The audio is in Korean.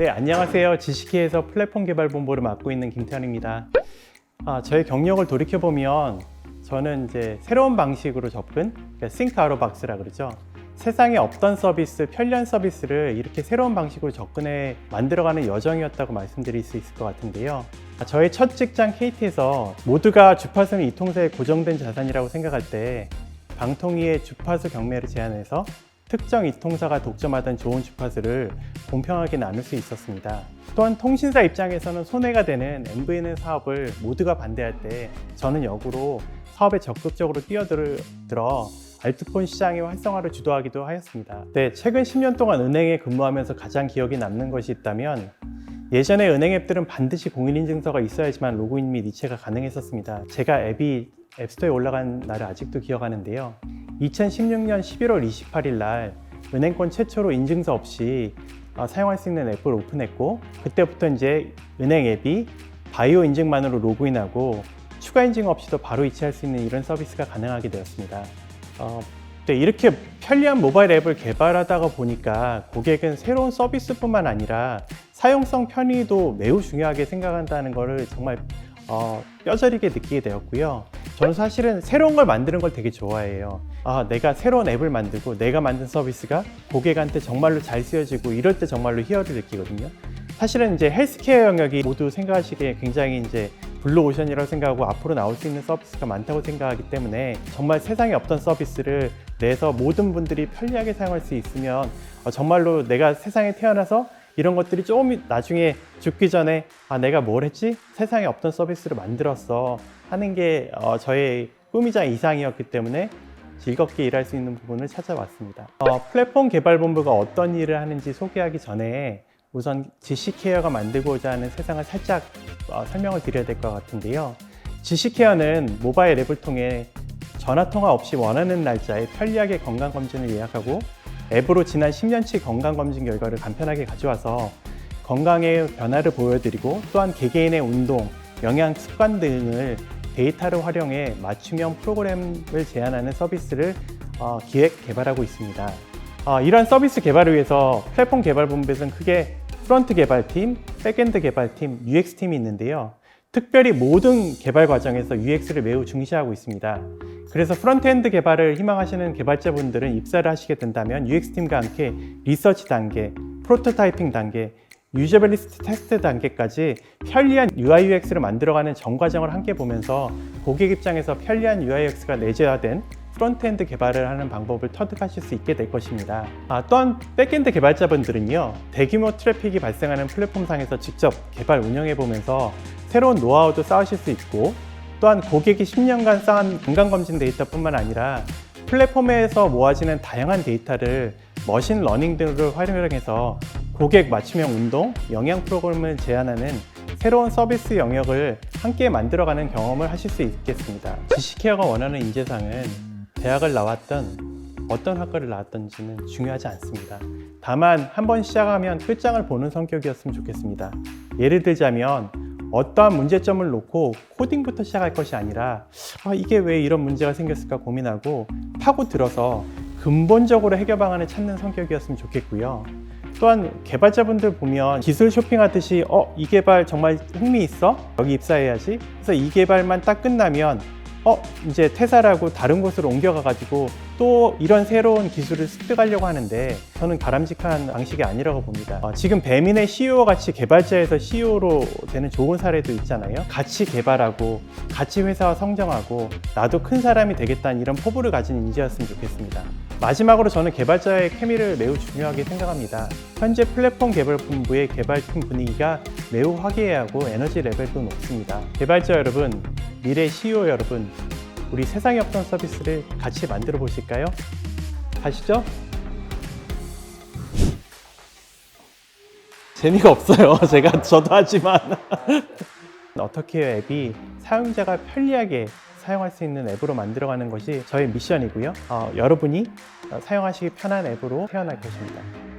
네, 안녕하세요. 지식회에서 플랫폼 개발 본부를 맡고 있는 김태현입니다. 아, 저의 경력을 돌이켜 보면 저는 이제 새로운 방식으로 접근, 그러니까 싱크 아로 박스라 그러죠. 세상에 없던 서비스, 편리한 서비스를 이렇게 새로운 방식으로 접근해 만들어가는 여정이었다고 말씀드릴 수 있을 것 같은데요. 아, 저의 첫 직장 KT에서 모두가 주파수는 이 통사에 고정된 자산이라고 생각할 때 방통위의 주파수 경매를 제안해서 특정 이통사가 독점하던 좋은 주파수를 공평하게 나눌 수 있었습니다. 또한 통신사 입장에서는 손해가 되는 MVN 사업을 모두가 반대할 때 저는 역으로 사업에 적극적으로 뛰어들어 알트폰 시장의 활성화를 주도하기도 하였습니다. 네, 최근 10년 동안 은행에 근무하면서 가장 기억에 남는 것이 있다면 예전에 은행 앱들은 반드시 공인인증서가 있어야지만 로그인 및 이체가 가능했었습니다. 제가 앱이 앱스토어에 올라간 날을 아직도 기억하는데요. 2016년 11월 28일 날 은행권 최초로 인증서 없이 어, 사용할 수 있는 앱을 오픈했고 그때부터 이제 은행 앱이 바이오 인증만으로 로그인하고 추가 인증 없이도 바로 이체할 수 있는 이런 서비스가 가능하게 되었습니다. 어, 네, 이렇게 편리한 모바일 앱을 개발하다가 보니까 고객은 새로운 서비스뿐만 아니라 사용성 편의도 매우 중요하게 생각한다는 것을 정말 어, 뼈저리게 느끼게 되었고요. 저는 사실은 새로운 걸 만드는 걸 되게 좋아해요. 아, 내가 새로운 앱을 만들고 내가 만든 서비스가 고객한테 정말로 잘 쓰여지고 이럴 때 정말로 희열을 느끼거든요. 사실은 이제 헬스케어 영역이 모두 생각하시기에 굉장히 이제 블루오션이라고 생각하고 앞으로 나올 수 있는 서비스가 많다고 생각하기 때문에 정말 세상에 없던 서비스를 내서 모든 분들이 편리하게 사용할 수 있으면 어, 정말로 내가 세상에 태어나서 이런 것들이 조금 나중에 죽기 전에 아 내가 뭘 했지 세상에 없던 서비스를 만들었어 하는 게 어, 저의 꿈이자 이상이었기 때문에 즐겁게 일할 수 있는 부분을 찾아왔습니다. 어, 플랫폼 개발본부가 어떤 일을 하는지 소개하기 전에 우선 지식케어가 만들고자 하는 세상을 살짝 어, 설명을 드려야 될 것 같은데요. 지식케어는 모바일 앱을 통해 전화 통화 없이 원하는 날짜에 편리하게 건강검진을 예약하고 앱으로 지난 10년치 건강검진 결과를 간편하게 가져와서 건강의 변화를 보여드리고 또한 개개인의 운동, 영양 습관 등을 데이터를 활용해 맞춤형 프로그램을 제안하는 서비스를 어, 기획 개발하고 있습니다. 어, 이러한 서비스 개발을 위해서 플랫폼 개발 본부에서는 크게 프론트 개발팀, 백엔드 개발팀, UX팀이 있는데요. 특별히 모든 개발 과정에서 UX를 매우 중시하고 있습니다. 그래서 프론트엔드 개발을 희망하시는 개발자분들은 입사를 하시게 된다면 UX팀과 함께 리서치 단계, 프로토타이핑 단계, 유저빌리스트 테스트 단계까지 편리한 UI UX를 만들어가는 전 과정을 함께 보면서 고객 입장에서 편리한 UI UX가 내재화된 프론트엔드 개발을 하는 방법을 터득하실 수 있게 될 것입니다. 아, 또한 백엔드 개발자분들은요, 대규모 트래픽이 발생하는 플랫폼상에서 직접 개발 운영해 보면서 새로운 노하우도 쌓으실 수 있고, 또한 고객이 10년간 쌓은 건강검진 데이터뿐만 아니라 플랫폼에서 모아지는 다양한 데이터를 머신 러닝 등을 활용해서 고객 맞춤형 운동, 영양 프로그램을 제안하는 새로운 서비스 영역을 함께 만들어가는 경험을 하실 수 있겠습니다. 지식케어가 원하는 인재상은 대학을 나왔던 어떤 학과를 나왔던지는 중요하지 않습니다. 다만 한 번 시작하면 끝장을 보는 성격이었으면 좋겠습니다. 예를 들자면 어떠한 문제점을 놓고 코딩부터 시작할 것이 아니라 아, 이게 왜 이런 문제가 생겼을까 고민하고 파고 들어서 근본적으로 해결 방안을 찾는 성격이었으면 좋겠고요. 또한 개발자분들 보면 기술 쇼핑하듯이 어, 이 개발 정말 흥미 있어? 여기 입사해야지. 그래서 이 개발만 딱 끝나면 어, 이제 퇴사라고 다른 곳으로 옮겨가 가지고 또 이런 새로운 기술을 습득하려고 하는데 저는 바람직한 방식이 아니라고 봅니다. 어, 지금 배민의 CEO와 같이 개발자에서 CEO로 되는 좋은 사례도 있잖아요. 같이 개발하고 같이 회사와 성장하고 나도 큰 사람이 되겠다는 이런 포부를 가진 인재였으면 좋겠습니다. 마지막으로 저는 개발자의 케미를 매우 중요하게 생각합니다. 현재 플랫폼 개발 본부의 개발팀 분위기가 매우 화기애애하고 에너지 레벨도 높습니다. 개발자 여러분, 미래 CEO 여러분, 우리 세상에 없던 서비스를 같이 만들어 보실까요? 가시죠? 재미가 없어요. 제가 저도 하지만 어떻게 앱이 사용자가 편리하게 사용할 수 있는 앱으로 만들어가는 것이 저의 미션이고요. 어, 여러분이 어, 사용하시기 편한 앱으로 태어날 것입니다.